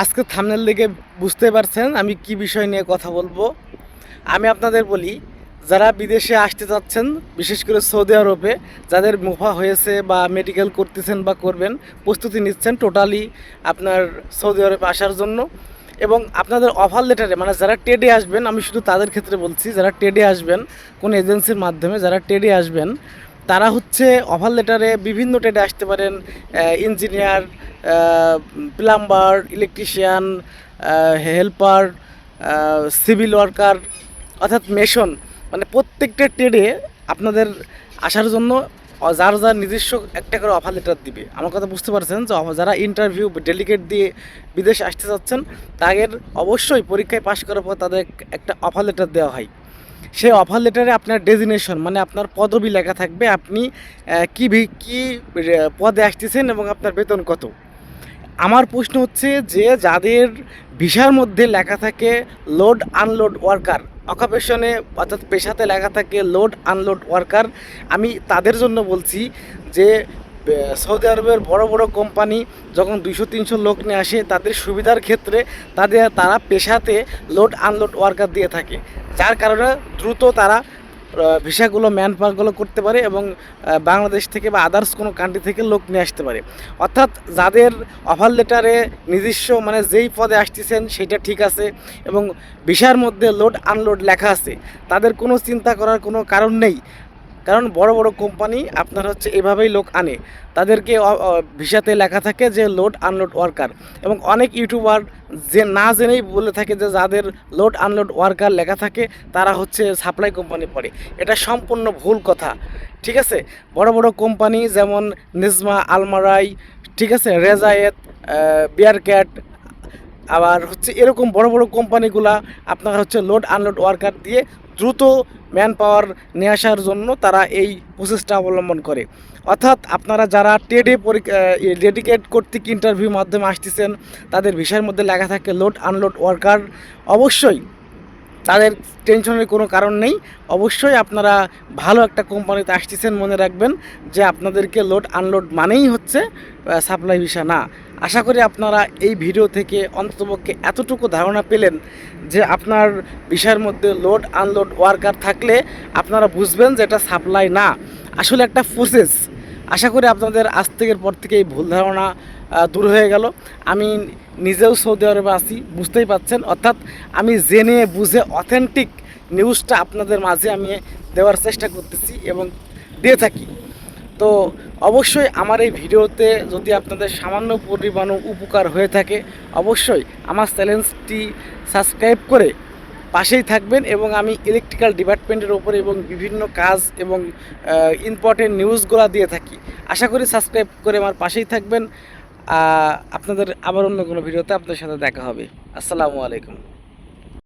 আজকে থামনেল দিকে বুঝতে পারছেন আমি কি বিষয় নিয়ে কথা বলব। আমি আপনাদের বলি, যারা বিদেশে আসতে চাচ্ছেন, বিশেষ করে সৌদি আরবে, যাদের মুফা হয়েছে বা মেডিকেল করতেছেন বা করবেন, প্রস্তুতি নিচ্ছেন টোটালি আপনার সৌদি আরবে আসার জন্য। এবং আপনাদের অফার লেটারে মানে যারা টেডে আসবেন, আমি শুধু তাদের ক্ষেত্রে বলছি, যারা টেডে আসবেন, কোন এজেন্সির মাধ্যমে যারা টেডে আসবেন, তারা হচ্ছে অফার লেটারে বিভিন্ন ট্রেডে আসতে পারেন engineer plumber electrician helper civil worker অর্থাৎ মেশন মানে প্রত্যেকটা ট্রেডে আপনাদের আসার জন্য যার যার নিজস্ব একটা করে অফার লেটার দিবে। আমার কথা বুঝতে পারছেন যে যারা ইন্টারভিউ ডেলিগেট দিয়ে বিদেশে আসতে চাচ্ছেন, তাদের অবশ্যই পরীক্ষায় পাশ করার পর তাদের একটা অফার লেটার দেওয়া হয়। সেই অফার লেটারে আপনার ডেজিনেশন মানে আপনার পদবি লেখা থাকবে, আপনি কী কি পদে আসতেছেন এবং আপনার বেতন কত। আমার প্রশ্ন হচ্ছে যে যাদের ভিসার মধ্যে লেখা থাকে লোড আনলোড ওয়ার্কার অকুপেশনে অর্থাৎ পেশাতে লেখা থাকে লোড আনলোড ওয়ার্কার আমি তাদের জন্য বলছি যে সৌদি আরবের বড় বড় কোম্পানি যখন দুইশো তিনশো লোক নিয়ে আসে, তাদের সুবিধার ক্ষেত্রে তাদের, তারা পেশাতে লোড আনলোড ওয়ার্কার দিয়ে থাকে। যার কারণে দ্রুত তারা ভিসাগুলো ম্যান পাওয়ারগুলো করতে পারে এবং বাংলাদেশ থেকে বা আদার্স কোনো কান্ট্রি থেকে লোক নিয়ে আসতে পারে। অর্থাৎ যাদের অফার লেটারে নিজস্ব মানে যেই পদে আসতেছেন সেটা ঠিক আছে এবং ভিসার মধ্যে লোড আনলোড লেখা আছে। তাদের কোনো চিন্তা করার কোনো কারণ নেই। কারণ বড় বড় কোম্পানি আপনার হচ্ছে এভাবেই লোক আনে। তাদেরকে ভিসাতে লেখা থাকে যে লোড আনলোড ওয়ার্কার এবং অনেক ইউটিউবার যে না জেনেই বলে থাকে যে যাদের লোড আনলোড ওয়ার্কার লেখা থাকে, তারা হচ্ছে সাপ্লাই কোম্পানি পড়ে। এটা সম্পূর্ণ ভুল কথা, ঠিক আছে? বড় বড় কোম্পানি যেমন নিজমা আলমারাই ঠিক আছে? রেজায়েত বিয়ার ক্যাট আবার হচ্ছে এরকম বড় বড় কোম্পানিগুলা আপনার হচ্ছে লোড আনলোড ওয়ার্কার দিয়ে দ্রুত ম্যান পাওয়ার নিয়ে আসার জন্য তারা এই প্রসেসটা অবলম্বন করে। অর্থাৎ আপনারা যারা টেডে পরীক্ষা ডেডিকেট কর্তৃক ইন্টারভিউ মাধ্যমে আসতেছেন, তাদের ভিসার মধ্যে লেখা থাকে লোড আনলোড ওয়ার্কার অবশ্যই তাদের টেনশনের কোনো কারণ নেই। অবশ্যই আপনারা ভালো একটা কোম্পানিতে আসতেছেন মনে রাখবেন যে আপনাদেরকে লোড আনলোড মানেই হচ্ছে সাপ্লাই ভিসা না। আশা করি আপনারা এই ভিডিও থেকে অন্ততপক্ষে এতটুকু ধারণা পেলেন যে আপনার বিষয়ের মধ্যে লোড আনলোড ওয়ার্কার থাকলে আপনারা বুঝবেন যে এটা সাপ্লাই না। আসলে একটা প্রসেস আশা করি আপনাদের আজ থেকের পর থেকে এই ভুল ধারণা দূর হয়ে গেল। আমি নিজেও সৌদি আরবে আছি, বুঝতেই পাচ্ছেন। অর্থাৎ আমি জেনে বুঝে অথেন্টিক নিউজটা আপনাদের মাঝে আমি দেওয়ার চেষ্টা করতেছি এবং দিয়ে থাকি। তো অবশ্যই আমার এই ভিডিওতে যদি আপনাদের সামান্য পরিমাণও উপকার হয়ে থাকে, অবশ্যই আমার চ্যানেলটি সাবস্ক্রাইব করে পাশেই থাকবেন এবং আমি ইলেকট্রিক্যাল ডিপার্টমেন্টের ওপরে এবং বিভিন্ন কাজ এবং ইম্পর্টেন্ট নিউজগুলো দিয়ে থাকি। আশা করি সাবস্ক্রাইব করে আমার পাশেই থাকবেন। আপনাদের আবার অন্য কোনো ভিডিওতে আপনাদের সাথে দেখা হবে। আসসালামু আলাইকুম।